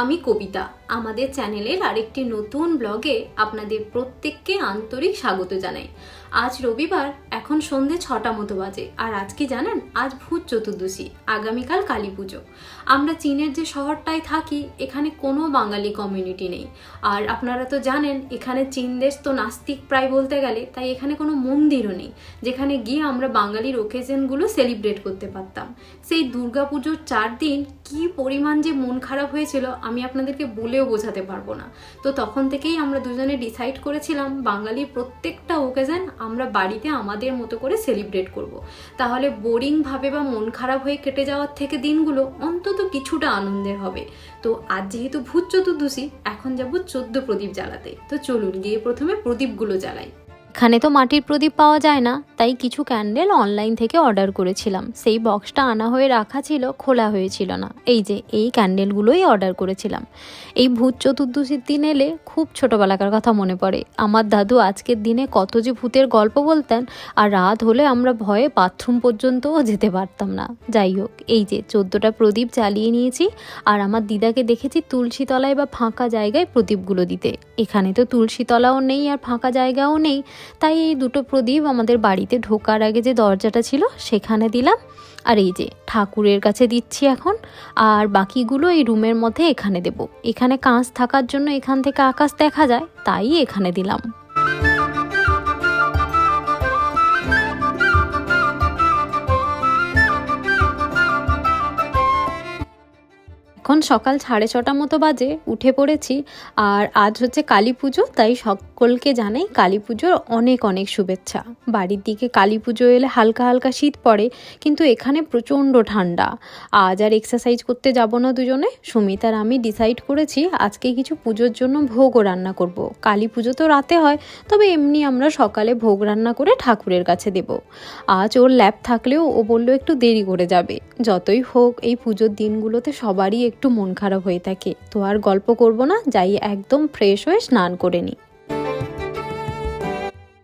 আমি কবিতা। আমাদের চ্যানেলের আরেকটি নতুন ব্লগে আপনাদের প্রত্যেককে আন্তরিক স্বাগত জানাই। আজ রবিবার, এখন সন্ধে ছটা মতো বাজে, আর আজ কি জানেন, আজ ভূত চতুর্দশী, আগামীকাল কালী পুজো। আমরা চীনের যে শহরটায় থাকি, এখানে কোনো বাঙালি কমিউনিটি নেই। আর আপনারা তো জানেন, এখানে চীন দেশ তো নাস্তিক প্রায় বলতে গেলে, তাই এখানে কোনো মন্দিরও নেই, যেখানে গিয়ে আমরা বাঙালির ওকেশনগুলো সেলিব্রেট করতে পারতাম। সেই দুর্গাপুজোর চার দিন কি পরিমাণ যে মন খারাপ হয়েছিল, আমি আপনাদেরকে বলেও বোঝাতে পারব না। তো তখন থেকেই আমরা দুজনে ডিসাইড করেছিলাম, বাঙালির প্রত্যেকটা ওকেশন আমরা বাড়িতে আমাদের মতো করে সেলিব্রেট করব। তাহলে বোরিংভাবে বা মন খারাপ হয়ে কেটে যাওয়ার থেকে দিনগুলো অন্তত কিছুটা আনন্দের হবে। তো আজ যেহেতু ভূত চতুর্দশী, এখন যাব চোদ্দ প্রদীপ জ্বালাতে। তো চলুন গিয়ে প্রথমে প্রদীপগুলো জ্বালাই। এখানে তো মাটির প্রদীপ পাওয়া যায় না, তাই কিছু ক্যান্ডেল অনলাইন থেকে অর্ডার করেছিলাম। সেই বক্সটা আনা হয়ে রাখা ছিল, খোলা হয়েছিল না। এই যে, এই ক্যান্ডেলগুলোই অর্ডার করেছিলাম। এই ভূত চতুর্দশীর দিন এলে খুব ছোটোবেলাকার কথা মনে পড়ে। আমার দাদু আজকের দিনে কত যে ভূতের গল্প বলতেন, আর রাত হলে আমরা ভয়ে বাথরুম পর্যন্তও যেতে পারতাম না। যাই হোক, এই যে, চোদ্দোটা প্রদীপ জ্বালিয়ে নিয়েছি, আর আমার দিদাকে দেখেছি তুলসী তলায় বা ফাঁকা জায়গায় প্রদীপগুলো দিতে। এখানে তো তুলসী তলাও নেই আর ফাঁকা জায়গাও নেই। তাই এই দুটো প্রদীপ আমাদের বাড়িতে ঢোকার আগে যে দরজাটা ছিল সেখানে দিলাম। আর এই যে ঠাকুরের কাছে দিচ্ছি এখন, আর বাকিগুলো এই রুমের মধ্যে এখানে দেব। এখানে কাঁচ থাকার জন্য এখান থেকে আকাশ দেখা যায়, তাই এখানে দিলাম। এখন সকাল সাড়ে ছটা মতো বাজে, উঠে পড়েছি। আর আজ হচ্ছে কালী পুজো, তাই সকলকে জানাই কালী পুজোর অনেক অনেক শুভেচ্ছা। বাড়ির দিকে কালী পুজো এলে হালকা হালকা শীত পড়ে, কিন্তু এখানে প্রচণ্ড ঠান্ডা। আজ আর এক্সারসাইজ করতে যাব না দুজনে। সুমিত আর আমি ডিসাইড করেছি আজকে কিছু পুজোর জন্য ভোগও রান্না করব। কালী পুজো তো রাতে হয়, তবে এমনি আমরা সকালে ভোগ রান্না করে ঠাকুরের কাছে দেব। আজ ওর ল্যাব থাকলেও ও বলল একটু দেরি করে যাবে। যতই হোক, এই পুজোর দিনগুলোতে সবারই একটু মন খারাপ হয়ে থাকে। তো আর গল্প করব না, যাই একদম ফ্রেশ হয়ে স্নান করে নিই।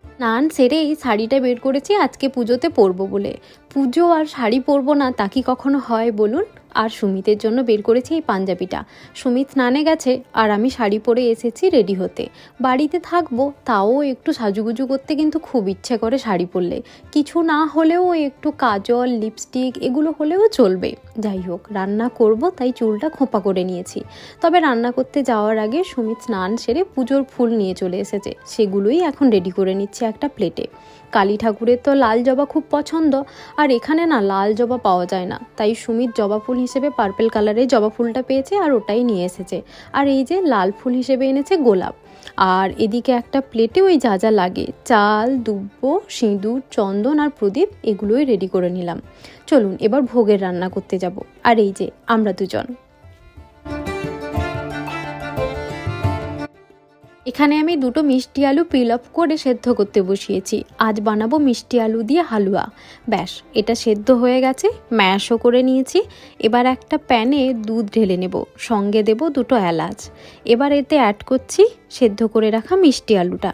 স্নান সেরে এই শাড়িটা বের করেছি, আজকে পুজোতে পরবো বলে। পুজো আর শাড়ি পরবো না, তা কি কখনো হয় বলুন? আর সুমিতের জন্য বের করেছি এই পাঞ্জাবিটা। সুমিত স্নানে গেছে আর আমি শাড়ি পরে এসেছি রেডি হতে। বাড়িতে থাকব তাও একটু সাজুগুজু করতে কিন্তু খুব ইচ্ছে করে শাড়ি পরলে। কিছু না হলেও একটু কাজল, লিপস্টিক এগুলো হলেও চলবে। যাই হোক, রান্না করব তাই চুলটা খোঁপা করে নিয়েছি। তবে রান্না করতে যাওয়ার আগে সুমিত স্নান সেরে পুজোর ফুল নিয়ে চলে এসেছে। সেগুলোই এখন রেডি করে নিচ্ছে একটা প্লেটে। কালী ঠাকুরের তো লাল জবা খুব পছন্দ, আর এখানে না লাল জবা পাওয়া যায় না। তাই সুমিত জবা ফুল হিসেবে পার্পেল কালারের জবা ফুলটা পেয়েছে আর ওটাই নিয়ে এসেছে। আর এই যে লাল ফুল হিসেবে এনেছে গোলাপ। আর এদিকে একটা প্লেটে ওই যা যা লাগে, চাল, দুব্ব, সিঁদুর, চন্দন আর প্রদীপ এগুলোই রেডি করে নিলাম। চলুন এবার ভোগের রান্না করতে যাব। আর এই যে আমরা দুজন। এখানে আমি দুটো মিষ্টি আলু পিল অফ করে সেদ্ধ করতে বসিয়েছি। আজ বানাবো মিষ্টি আলু দিয়ে হালুয়া। ব্যাস, এটা সেদ্ধ হয়ে গেছে ম্যাশও করে নিয়েছি। এবার একটা প্যানে দুধ ঢেলে নেব, সঙ্গে দেব দুটো এলাচ। এবার এতে অ্যাড করছি সেদ্ধ করে রাখা মিষ্টি আলুটা।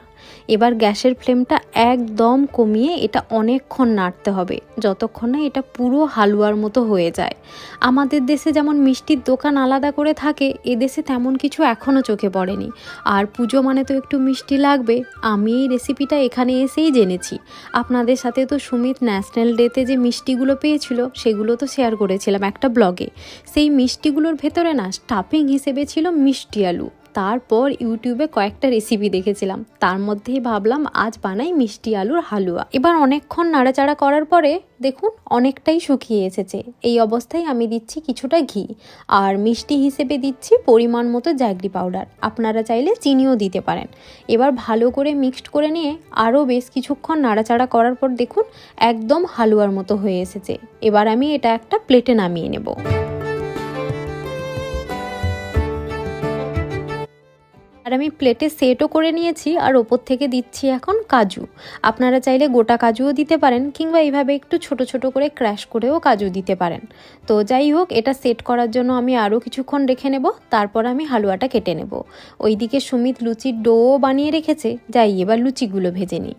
এবার গ্যাসের ফ্লেমটা একদম কমিয়ে এটা অনেকক্ষণ নাড়তে হবে, যতক্ষণ না এটা পুরো হালুয়ার মতো হয়ে যায়। আমাদের দেশে যেমন মিষ্টির দোকান আলাদা করে থাকে এদেশে তেমন কিছু এখনও চোখে পড়েনি। আর পুজো মানে তো একটু মিষ্টি লাগবে, আমি এই রেসিপিটা এখানে এসেই জেনেছি। আপনাদের সাথে তো সুমিত ন্যাশনাল ডেতে যে মিষ্টিগুলো পেয়েছিল, সেগুলো তো শেয়ার করেছিলাম একটা ব্লগে সেই মিষ্টিগুলোর ভেতরে না স্টাফিং হিসেবে ছিল মিষ্টি আলু। তারপর ইউটিউবে কয়েকটা রেসিপি দেখেছিলাম। তার মধ্যেই ভাবলাম, আজ বানাই মিষ্টি আলুর হালুয়া। এবার অনেকক্ষণ নাড়াচাড়া করার পরে দেখুন, অনেকটাই শুকিয়ে এসেছে। এই অবস্থায় আমি দিচ্ছি কিছুটা ঘি। আর মিষ্টি হিসেবে দিচ্ছি পরিমাণ মতো জ্যাগরি পাউডার আপনারা চাইলে চিনিও দিতে পারেন। এবার ভালো করে মিক্সড করে নিয়ে আরও বেশ কিছুক্ষণ নাড়াচাড়া করার পর দেখুন, একদম হালুয়ার মতো হয়ে এসেছে। এবার আমি এটা একটা প্লেটে নামিয়ে নেব। আর আমি প্লেটে সেটও করে নিয়েছি আর ওপর থেকে দিচ্ছি এখন কাজু। আপনারা চাইলে গোটা কাজুও দিতে পারেন কিংবা এইভাবে একটু ছোট ছোট করে ক্র্যাশ করেও কাজু দিতে পারেন। তো যাই হোক, এটা সেট করার জন্য আমি আরও কিছুক্ষণ রেখে নেব, তারপর আমি হালুয়াটা কেটে নেব। ওইদিকে সুমিত লুচির ডোও বানিয়ে রেখেছে, যাই এবার লুচিগুলো ভেজে নিই।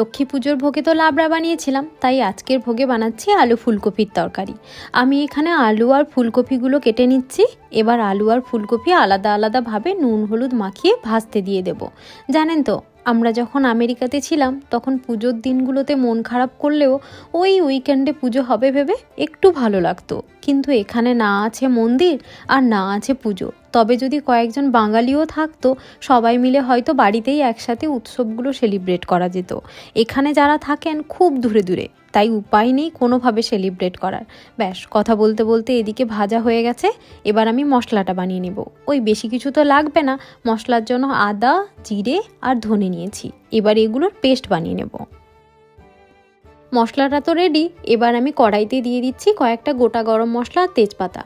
লক্ষ্মী পুজোর ভোগে তো লাবড়া বানিয়েছিলাম, তাই আজকের ভোগে বানাচ্ছি আলু ফুলকপির তরকারি। আমি এখানে আলু আর ফুলকপিগুলো কেটে নিচ্ছি, এবার আলু আর ফুলকপি আলাদা আলাদাভাবে নুন, হলুদ মাখিয়ে ভাজতে দিয়ে দেব। জানেন তো আমরা যখন আমেরিকাতে ছিলাম, তখন পুজোর দিনগুলোতে মন খারাপ করলেও ওই উইকেন্ডে পুজো হবে ভেবে একটু ভালো লাগতো। কিন্তু এখানে না আছে মন্দির আর না আছে পুজো। তবে যদি কয়েকজন বাঙালিও থাকতো, সবাই মিলে হয়তো বাড়িতেই একসাথে উৎসবগুলো সেলিব্রেট করা যেত। এখানে যারা থাকেন খুব দূরে দূরে। তাই উপায় নেই কোনোভাবে সেলিব্রেট করার। ব্যাস, কথা বলতে বলতে এদিকে ভাজা হয়ে গেছে, এবার আমি মশলাটা বানিয়ে নেব। ওই বেশি কিছু তো লাগবে না, মশলার জন্য আদা, জিরে আর ধনে নিয়েছি। এবার এগুলোর পেস্ট বানিয়ে নেব। মশলাটা তো রেডি এবার আমি কড়াইতে দিয়ে দিচ্ছি কয়েকটা গোটা গরম মশলা আর তেজপাতা।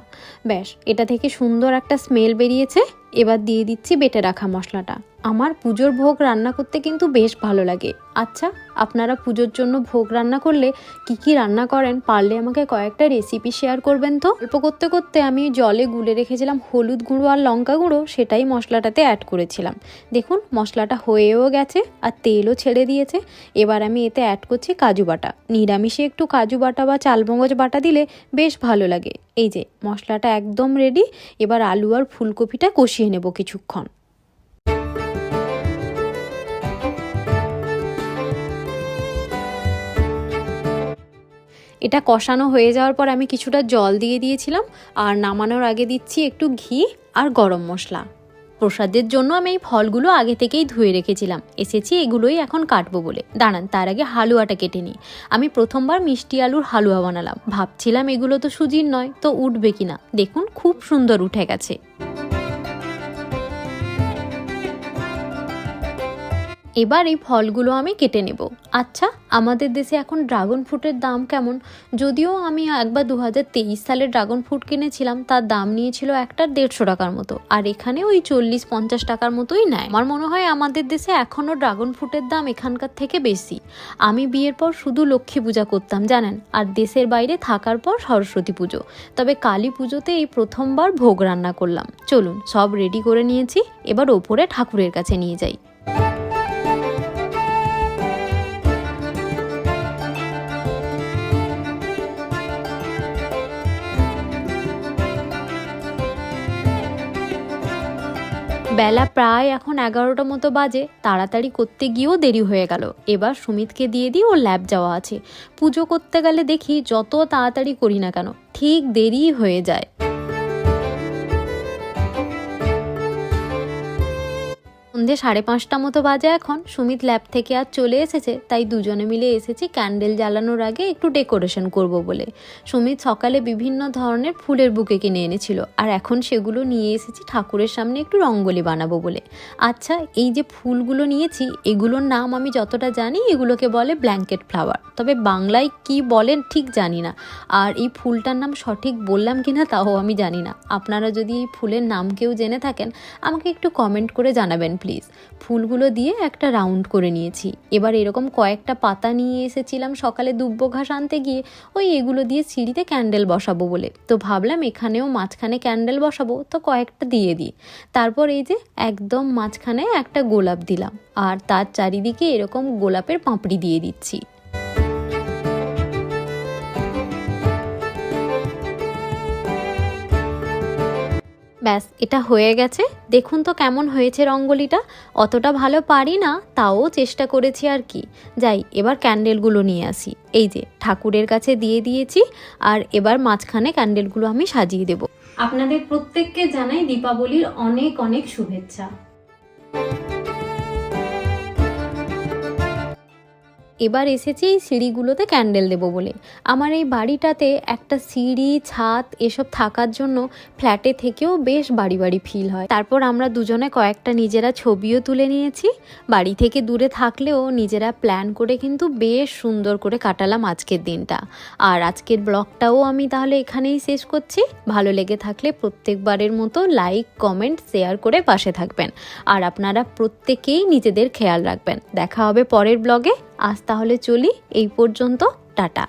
ব্যাস, এটা থেকে সুন্দর একটা স্মেল বেরিয়েছে। এবার দিয়ে দিচ্ছি বেটে রাখা মশলাটা। আমার পুজোর ভোগ রান্না করতে কিন্তু বেশ ভালো লাগে। আচ্ছা আপনারা পুজোর জন্য ভোগ রান্না করলে কি কি রান্না করেন পারলে আমাকে কয়েকটা রেসিপি শেয়ার করবেন তো? অল্প করতে করতে আমি জলে গুলে রেখেছিলাম হলুদ গুঁড়ো আর লঙ্কা গুঁড়ো, সেটাই মশলাটাতে অ্যাড করেছিলাম। দেখুন, মশলাটা হয়েও গেছে আর তেলও ছেড়ে দিয়েছে। এবার আমি এতে অ্যাড করছি কাজু বাটা। নিরামিষে একটু কাজু বাটা বা চালমগজ বাটা দিলে বেশ ভালো লাগে। এই যে, মশলাটা একদম রেডি এবার আলু আর ফুলকপিটা কষিয়ে নেব কিছুক্ষণ। এটা কষানো হয়ে যাওয়ার পর আমি কিছুটা জল দিয়ে দিয়েছিলাম, আর নামানোর আগে দিচ্ছি একটু ঘি আর গরম মশলা। প্রসাদের জন্য আমি এই ফলগুলো আগে থেকেই ধুয়ে রেখেছিলাম। এসেছি, এগুলোই এখন কাটবো বলে। দাঁড়ান, তার আগে হালুয়াটা কেটে নিই। আমি প্রথমবার মিষ্টি আলুর হালুয়া বানালাম। ভাবছিলাম এগুলো তো সুজির নয়, তো উঠবে কিনা? দেখুন, খুব সুন্দর উঠে গেছে। এবার এই ফলগুলো আমি কেটে নেব। আচ্ছা আমাদের দেশে এখন ড্রাগন ফ্রুটের দাম কেমন? যদিও আমি একবার দু হাজার তেইশ সালে ড্রাগন ফ্রুট কিনেছিলাম, তার দাম নিয়েছিল একটা দেড়শো টাকার মতো। আর এখানে ওই চল্লিশ পঞ্চাশ টাকার মতোই নেয়। আমার মনে হয় আমাদের দেশে এখনও ড্রাগন ফ্রুটের দাম এখানকার থেকে বেশি। আমি বিয়ের পর শুধু লক্ষ্মী পূজা করতাম, জানেন? আর দেশের বাইরে থাকার পর সরস্বতী পুজো। তবে কালী পুজোতে এই প্রথমবার ভোগ রান্না করলাম। চলুন, সব রেডি করে নিয়েছি। এবার ওপরে ঠাকুরের কাছে নিয়ে যাই। বেলা প্রায় এখন এগারোটা মতো বাজে, তাড়াতাড়ি করতে গিয়েও দেরি হয়ে গেল। এবার সুমিতকে দিয়ে দিই ওর ল্যাব যাওয়া আছে। পুজো করতে গেলে দেখি যত তাড়াতাড়ি করি না কেন, ঠিক দেরি হয়ে যায়। সন্ধে সাড়ে পাঁচটা মতো বাজে এখন। সুমিত ল্যাব থেকে আর চলে এসেছে, তাই দুজনে মিলে এসেছি ক্যান্ডেল জ্বালানোর আগে একটু ডেকোরেশন করব বলে। সুমিত সকালে বিভিন্ন ধরনের ফুলের বুকে কিনে এনেছিল, আর এখন সেগুলো নিয়ে এসেছি ঠাকুরের সামনে একটু রঙ্গোলি বানাবো বলে। আচ্ছা এই যে ফুলগুলো নিয়েছি, এগুলোর নাম আমি যতটা জানি এগুলোকে বলে ব্ল্যাঙ্কেট ফ্লাওয়ার তবে বাংলায় কি বলেন ঠিক জানি না, আর এই ফুলটার নাম সঠিক বললাম কি না তাও আমি জানি না। আপনারা যদি এই ফুলের নাম কেউ জেনে থাকেন, আমাকে একটু কমেন্ট করে জানাবেন প্লিজ ফুলগুলো দিয়ে একটা রাউন্ড করে নিয়েছি। এবার এরকম কয়েকটা পাতা নিয়ে এসেছিলাম সকালে দুব্য ঘাস আনতে গিয়ে, ওই এগুলো দিয়ে সিঁড়িতে ক্যান্ডেল বসাবো বলে। তো ভাবলাম এখানেও মাঝখানে ক্যান্ডেল বসাবো, তো কয়েকটা দিয়ে দিই। তারপর এই যে একদম মাঝখানে একটা গোলাপ দিলাম। আর তার চারিদিকে এরকম গোলাপের পাঁপড়ি দিয়ে দিচ্ছি। ব্যাস, এটা হয়ে গেছে। দেখুন তো কেমন হয়েছে রঙ্গোলিটা। অতটা ভালো পারি না, তাও চেষ্টা করেছি আর কি। যাই, এবার ক্যান্ডেলগুলো নিয়ে আসি। এই যে, ঠাকুরের কাছে দিয়ে দিয়েছি, আর এবার মাঝখানে ক্যান্ডেলগুলো আমি সাজিয়ে দেব। আপনাদের প্রত্যেককে জানাই দীপাবলির অনেক অনেক শুভেচ্ছা। এবার এসেছি এই সিঁড়িগুলোতে ক্যান্ডেল দেবো বলে। আমার এই বাড়িটাতে একটা সিঁড়ি, ছাদ এসব থাকার জন্য ফ্ল্যাটে থেকেও বেশ বাড়ি বাড়ি ফিল হয়। তারপর আমরা দুজনে কয়েকটা নিজেরা ছবিও তুলে নিয়েছি। বাড়ি থেকে দূরে থাকলেও নিজেরা প্ল্যান করে কিন্তু বেশ সুন্দর করে কাটালাম আজকের দিনটা। আর আজকের ব্লগটাও আমি তাহলে এখানেই শেষ করছি। ভালো লেগে থাকলে প্রত্যেকবারের মতো লাইক, কমেন্ট, শেয়ার করে পাশে থাকবেন। আর আপনারা প্রত্যেকেই নিজেদের খেয়াল রাখবেন। দেখা হবে পরের ব্লগে। আজ তাহলে চলি এই পর্যন্ত টাটা।